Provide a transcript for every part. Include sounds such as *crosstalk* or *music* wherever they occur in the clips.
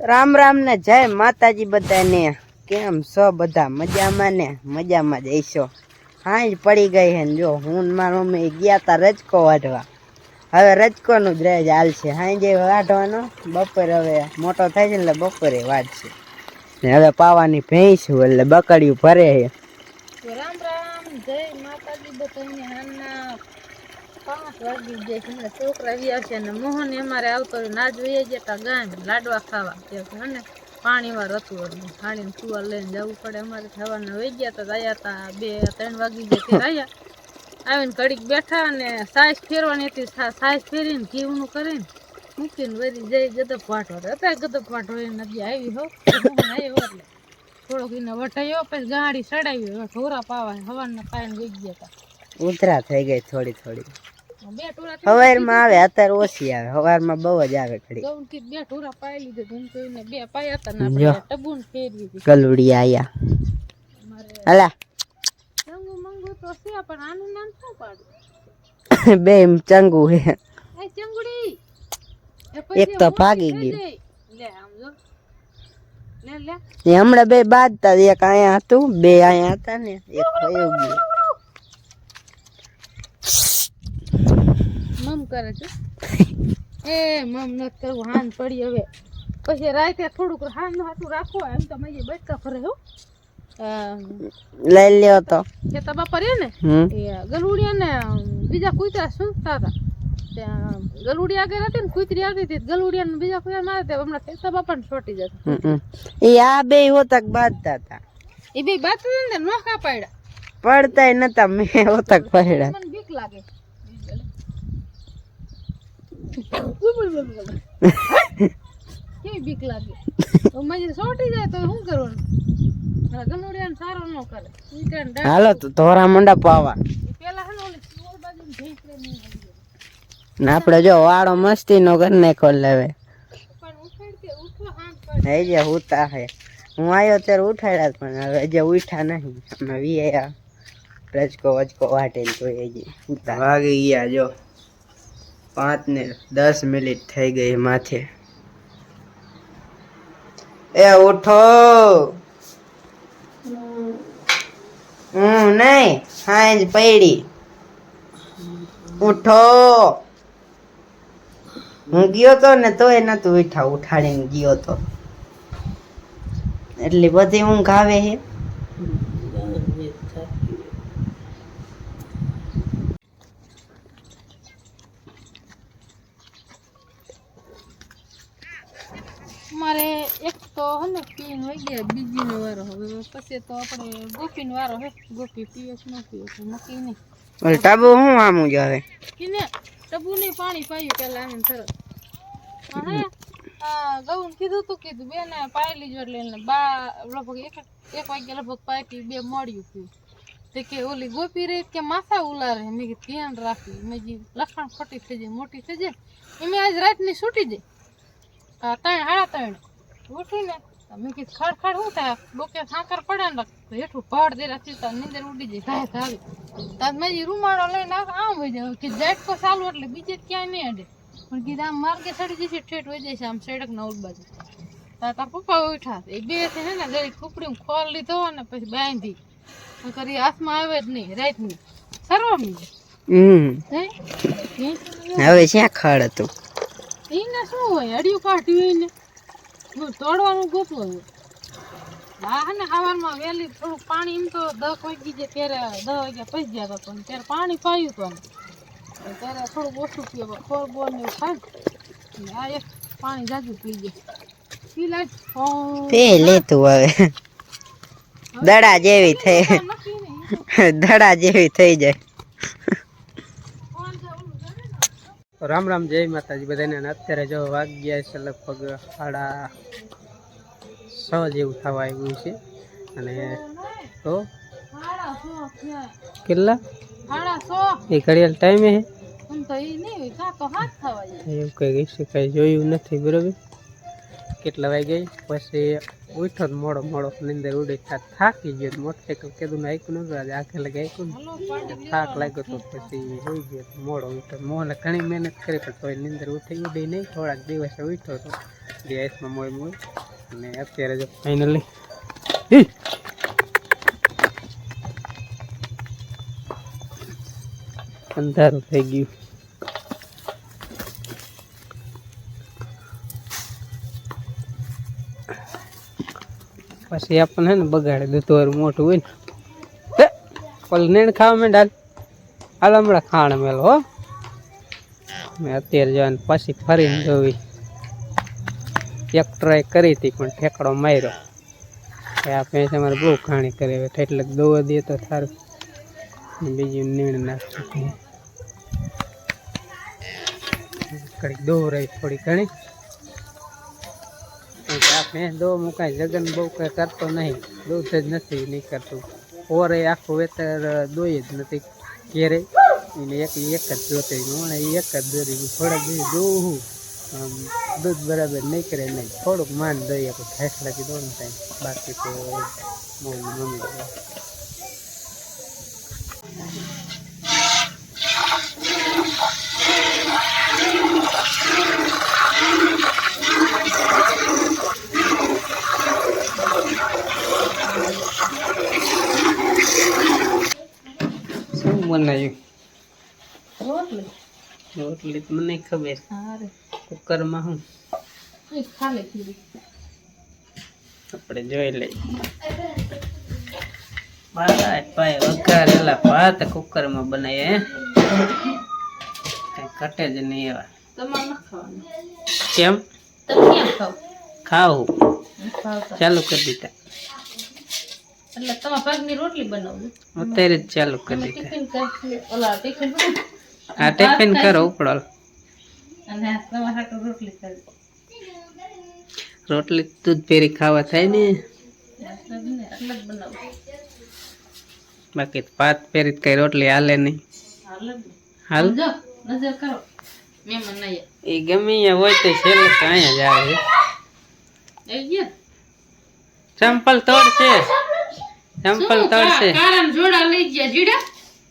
રામ રામ ને જય માતાજી બધાને. કેમ છો બધા? મજામાં ને? મજામાં જ હશો? હાંજ પડી ગઈ હે ને જો, હું મારો મમ્મી ગયા તા રજકો વાઢવા. હવે રજકોનું જ રહે હાલશે હાંજે વાઢવાનો, બપોરે હવે મોટો થાય છે એટલે બપોરે વાઢશે. ને હવે પાવાની ભેંસું એટલે બકડિયું ભરે છે. રામ રામ, જય માતાજી બધાને. હાલના પાંચ વાગી છે. ને છોકરા વ્યા છે ને મોહન અમારે આવતો ના જોઈએ જતા ગામ લાડવા ખાવા કે છે ને પાણી વાર હતું એટલે હાડીને સુવા લઈને જવું પડે. અમારે થવાના વહી ગયા તો ગયા તા બે, ત્રણ વાગી ગયા ત્યારે આવ્યા આવીને ઘડીક બેઠા અને સાઈઝ ફેરવાની હતી. સાઈઝ ફેરીને ઘીવનું કરીને મૂકીને વળી જઈ ગદપ વાટો અત્યારે ગદપ વાટો એ નદી આવી હો. આવ્યો એટલે થોડોક એને વટાયો પછી ગાડી ચડાવી ઢોરા પાવા હવાના પાયને વહી ગયા હતા ઉધરા થઈ ગઈ થોડી થોડી. ટોરા સવારમાં આવે અત્યારે ઓછી આવે. સવારમાં બહુ જ આવે ઘડી. બે ઢોરા પાઈ લીધે બે પાયા હતા ને ટબુન ફેરવી ગલુડી આયા. હલા ચંગુ મંગુ તો છે પણ આનું નામ શું પાડું? બે એમ ચંગુ હે. એ ચંગુડી. એક તો ભાગી ગયું. લે આમ જો. લે લે. હમણાં બે બાજતા એક અહીંયા હતું બે અહીંયા હતા ને એક થયું ગયું. મમ કરે છે. એ મમ નથી કરવું હાન પડી હવે. પછી રાતે થોડુંક હાન હાથું રાખો એમ તો મજે બચકા ફરે હો. લઈ લ્યો તો. કે બાપા રે ને? એ ગલુડિયા ને બીજા કૂતરા સૂંઘતા હતા ત્યાં ગલુડી આગળ હતી ને કૂતરી આવતી હતી ગલુડિયા ને બીજા કૂતરા મારે તે હમણાં ખેતા બાપા ને છોટી જતા. એ આ બે હોતક બાંધતા હતા એ બે બાંધતા ને નોખા પાડ્યા. પડતા નતા મેં હોતક પડ્યા મને બીક લાગે. કેવી બીક લાગે? તો મજે સોટી જાય તો શું કરવાનું? ગલુડિયા સારો ન કરે. હાલો તો ધોરા મંડા પાવા પેલા હે ને ઓલી સુવર બાજુ ભેંસ રે ને આપડે જો વાળો મસ્તી નો નાખો લેવે. પણ ઉઠાડ કે ઉઠો હાથ પડ. હે જે હુતા હે. હું આવ્યો ત્યારે ઉઠાડ્યા પણ હવે જે ઉઠા નહીં. અમે વી આયા. રજકો વચકો વાટીને જોઈએ જે હુતા વાગી ગયા જો. પાંચ ને દસ મિનિટ થઈ ગઈ માથે. એ ઉઠો. હું નહીં, હાંજ પડી. ઉઠો. હું ગયો તો ને તોય નતું ઉઠા ઉઠાડીને ગયો તો. એટલી બધી ઊંઘ આવે છે મારે એક તો હને પીન હોય ગયા બીજી નો વારો હવે પછી તો આપણે ગોપી નો વારો હે. ગોપી પીએસ નથી ન પીએ તો નક્કી નહીં. ઓલ ટાબુ હું આમું જ આવે કિને ટબુ ને પાણી પાયું પેલા આને સરસ. હા ગૌન કીધું તું કીધું બે ને પાઈ લીજો એટલે એને બા લગભગ એક એક વાગે લગભગ પાઈ પી બે મળ્યું પી તે કે ઓલી ગોપી રહી કે માથા ઉલારે? મેં ધ્યાન રાખી મેં જે લખાણ ખોટી થઈ જાય મોટી થઈ જાય. એમ આજ રાતની છૂટી જાય. ત્રણ સાડા ત્રણ. ઉઠીને મેં કીધું ખડ ખડ શું થાય? ડોકે સાંકર પડે ને તો હેઠું પહાડ દે રાખી તો નીંદર ઉડી જાય થાય થાવી તાર મેં રૂમાળો લઈને આમ હોય જાય કે ઝાટકો ચાલુ એટલે બીજે ક્યાંય નહીં અડે. પણ કીધું આમ માર્ગે સડી જશે ઠેઠ હોય જાય છે આમ સડક ના ઉડ બાજુ. તાર પપ્પા ઉઠા એ બે છે ને ગળી ખુપડી ખોલ લીધો અને પછી બાંધી. કરી હાથમાં આવે જ નહીં રાતની. સરવા મીજે હમ હવે શ્યાં ખડ હતું. એને શું હોય? હડિયું કાઢ્યું હોય ને? હું તોડવાનું ગોતું હોય. હા ને સવારમાં વહેલી થોડુંક પાણી એમ તો દસ વાગી જાય ત્યારે દસ વાગ્યા પૈસ ગયા હતા પણ ત્યારે પાણી પાયું હતું ત્યારે થોડુંક ઓછું પીએ ખોર બોર ને એવું ખાય ને. આ એક પાણી જાજુ પી ગયા પી તે લેતું હવે દડા જેવી થઈ. દડા જેવી થઈ જાય ફોન તો ઓલું કરે ને રામ રામ જય માતાજી બધાને અત્યારે જો વાગ્યા છે લગભગ સાડા છ જેવું થવા આવ્યું છે. અને તો કેટલા? એ ઘડિયાળ ટાઈમે જાય એવું કંઈ કઈ શકાય જોયું નથી બરોબર? કેટલા વાગે પછી ઉઠો તો મોડો મોડો નીંદર ઉડી થા થાકી ગયો મોટરસાઇકલ કીધું ને આઈકું નતું આજે આખે લગે આઈકું ને હલો પાર્ટી થાક લાગ્યો તો પછી હોઈ ગયો તો મોડો ઉઠો મોને ઘણી મહેનત કરી પણ તોય નીંદર ઉઠી ઉડી નહીં થોડાક દિવસે ઉઠ્યો તો બે આઈસમાં મોય મોય અને અત્યારે જો ફાઇનલી અંધારું થઈ ગયું પછી આપણને હે ને બગાડે દૂધવાળું મોટું હોય ને. ઓલું નેણ ખાવા મેં ડાલ હાલ હમણાં ખાણ મેલો, હો. મેં અત્યારે જવાનું પાછી ફરીને જોવી. એક ટ્રાય કરી હતી, પણ ઠેકડો માર્યો. આ ભેંસ અમારે બહુ ખાણી કરી, હવે એટલે દોવા દે તો સારું બીજું નીણ નાખી થોડીક દોરાય થોડી ઘણી. આ ભેંસ દો હું જગન બહુ કંઈ કરતો નહીં, દૂધ જ નથી નહીં કરતું. ઓરે આખું વેતર દોઈ જ નથી ઘેરે. એને એક એક જ જોતે હું એક જ દોરી થોડાક દિવસ દોવું દૂધ બરાબર નહીં કરે નહીં. થોડુંક માન દઈએ તો ભેંસ લાગી દો ને ત્યાં બાકી તો બહુ મમ્મી. બનાવ્યું? રોટલી. રોટલી તો મને ખબર. કુકરમાં હું? આપણે જોઈ લઈએ. ભાઈ વઘારેલા ભાત કુકરમાં બનાવીએ હે? કઈ કટે જ નહીં એવા. કેમ? તમે ક્યાં ખાવ? ખાવું. ચાલુ કરી દીધા. એટલે તમારા પગની રોટલી બનાવજો અત્યારે જ ચાલુ કરી ટિફિન ઓલા ટિફિન. આ ટિફિન કરો ઉપડો અને તમારા હાટુ રોટલી કરી રોટલી દૂધ પેરી ખાવા થાય ને. એટલે જ બનાવું બાકી ભાત પેરી કઈ રોટલી હાલે નહીં. હાલે જો નજર કરો. મહેમાન નહીં એ ગમે હોય તો છેલ્લે તો અહીંયા જ આવે. આવી ગયા ચંપલ તોડશે તળશે. કારણ જોડા લઈ ગયા જીડા?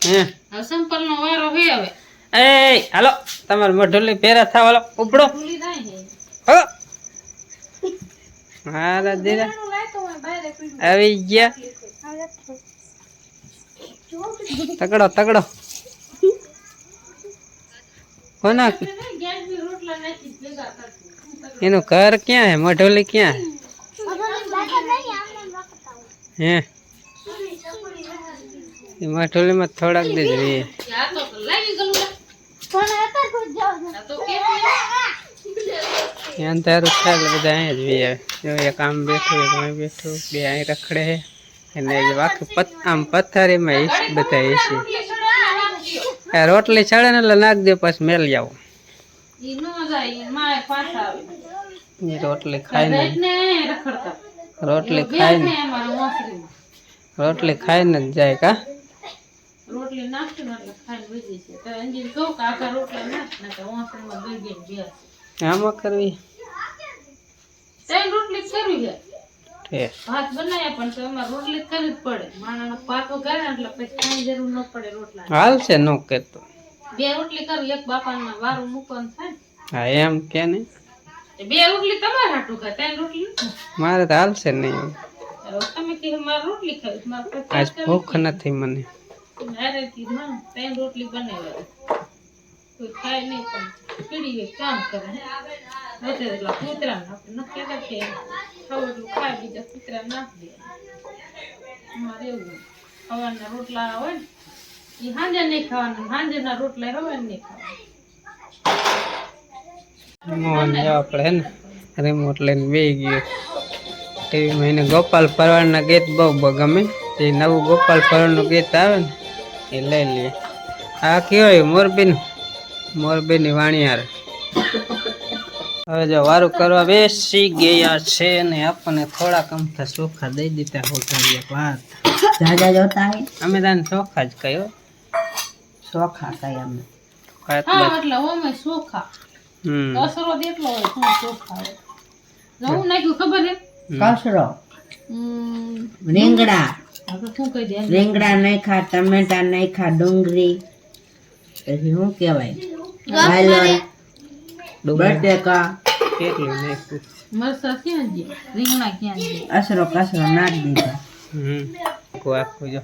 હે. હવે સંપલ નો વારો હે હવે. એ હાલો તમાર મઢોલી પેરા થા વાલો ઉપડો. ભૂલી જાય હે. હારા દીરા આવી ગયા. તકડો તકડો કોના એનું ઘર ક્યાં હે? મઢોલી ક્યાં હે. એ મઢોલીમાં થોડાક દે જોઈએ ત્યાં તારું છે બધા અહીંયા જ વી આવે. જો એક આમ બેઠું બે અહીં રખડે છે. અને આખી પત, આમ પથારીમાં ઈશ બધા રોટલી ચડે ને એટલે નાખ દે પછી મેલ જાવ નો રોટલી ખાય ને. ને રોટલી ખાઈ ને. રોટલી ખાઈને જ જાય કા? રોટલી નાખી ને એટલે ખાઈને બેસી છે તો અંજીને કહું કે આખા રોટલા નાખ ને તો વાસણમાં બે બેન ગયા આમાં કરવી? ત્રણ રોટલી કરવી છે. ભાત બનાવ્યા પણ તો એમાં રોટલી કરવી જ પડે. માણાનો પાકો કરે એટલે પછી કાંઈ જરૂર ન પડે રોટલા હાલ છે ન કહેતો બે રોટલી કરવી એક બાપામાં વારું મૂકવાનું થાય હા એમ કે નહીં તો બે રોટલી તમારે હાટું ખાય ત્રણ રોટલી? મારે તો હાલશે નહીં તમે કીધું મારે રોટલી ખાવી આજ ભૂખ નથી મને. મારે કીધું ના ત્રણ રોટલી બનાવી કોઈ ખાય નહીં, પણ પીડી કામ કરે. વધે એટલા કૂતરા આપણે ન કહેતા કે ખાવું એટલું ખાય, બીજા કૂતરા નાખી દે મારે એવું સવારના રોટલા હોય ને એ સાંજે નહીં ખાવાના, સાંજેના રોટલા હવે નહીં ખાવાના. મોહન આપણે ને રિમોટ લઈને બે ગયો. ટીવીમાં એને ગોપાલ પરવાળના ગીત બહુ ગમે. જે નવું ગોપાલ પરવાળનું ગીત આવે ને એ લઈ લઈએ આ કહેવાય મોરબી મોરબીની વાણિયાર. હવે જો વારું કરવા બેસી ગયા છે ને આપણને થોડાક અમથા ચોખા દઈ દીધા હોટાડીએ વાત. જાજા જોતા અમે તને ચોખા જ કયો ચોખા કઈ અમે. એટલે ચોખા. હમ. અસરો હોય શું ચોખા હોય? નાખ્યું ખબર હે કસરો. હમ, રીંગણા નહીં ખા ટમેટા નહીં ખા ડુંગળી. પછી શું કહેવાય? વાલોર બટેકા. અસરો કસરો નાખી દીધા. હમ. આખું આખું જો.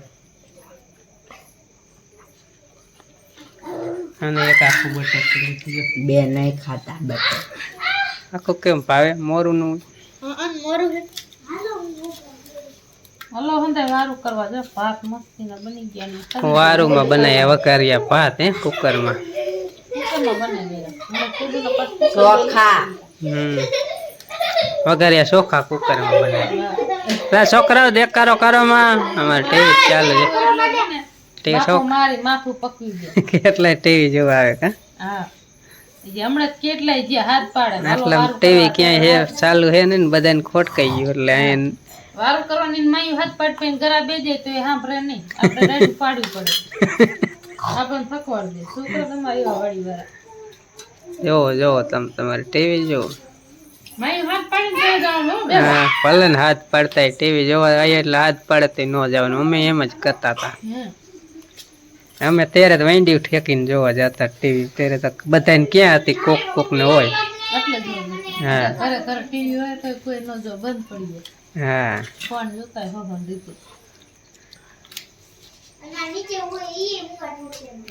અને એક આખું બટાકું બે નહીં ખાતા બટર આખું કેમ ભાવે? મોરું નું હંધે વારું કરવા જો ભાત મસ્તીના બની ગયા ને. તરી વારુમાં બનાવ્યા વઘાર્યા ભાત હે ચોખા. હમ. વઘાર્યા ચોખા કુકરમાં બનાવ્યા. પેલા છોકરાઓ દેખાડો કરવામાં અમારે ટીવી ચાલુ છે. ટીવી *laughs* કેટલાય ટીવી જોવા આવે કા? હમણાં કેટલાય જે હાથ પાડે હાલો ટીવી ક્યાંય હે ચાલુ હે ને બધાને ખોટકાઈ ગયું એટલે અહીંયા વારું કરવાની માયું હાથ પાડ પઈને ગરા બે તો એ સાંભળે નહીં. આપણે રેડું પાડવું પડે. *laughs* આપણને થકવાડ દે. છોકરા તમારે વાળી વાળા જોવો જોવો તમે તમારી ટીવી જોવો ભલે હાથ પાડતા ટીવી જોવા એટલે હાથ પાડે ન જવાનું. અમે એમ જ કરતા હતા. અમે ત્યારે તો વાંડી ઠેકીને જોવા જતા ટીવી. ત્યારે તો બધાને ક્યાં હતી કોક કોક ને હોય. હા. ઘરે ઘરે ટીવી હોય તો કોઈ ન જો બંધ પડી જાય. હા. ફોન જોતા હોય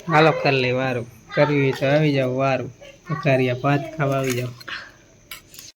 હાલો કરી લઈ વારું. કરવી તો આવી જાવ વારું. કરિયા ભાત ખાવા આવી જાવ